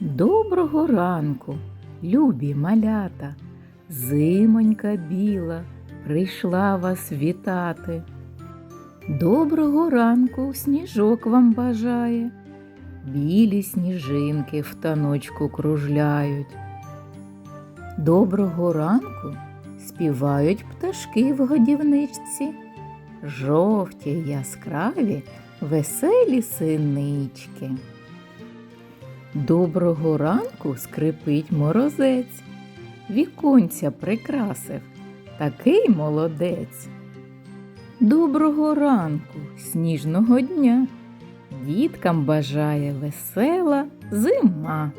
Доброго ранку, любі малята, зимонька біла прийшла вас вітати. Доброго ранку сніжок вам бажає, білі сніжинки в таночку кружляють. Доброго ранку співають пташки в годівничці, жовті яскраві веселі синички. Доброго ранку скрипить морозець, віконця прикрасив, такий молодець. Доброго ранку, сніжного дня, діткам бажає весела зима.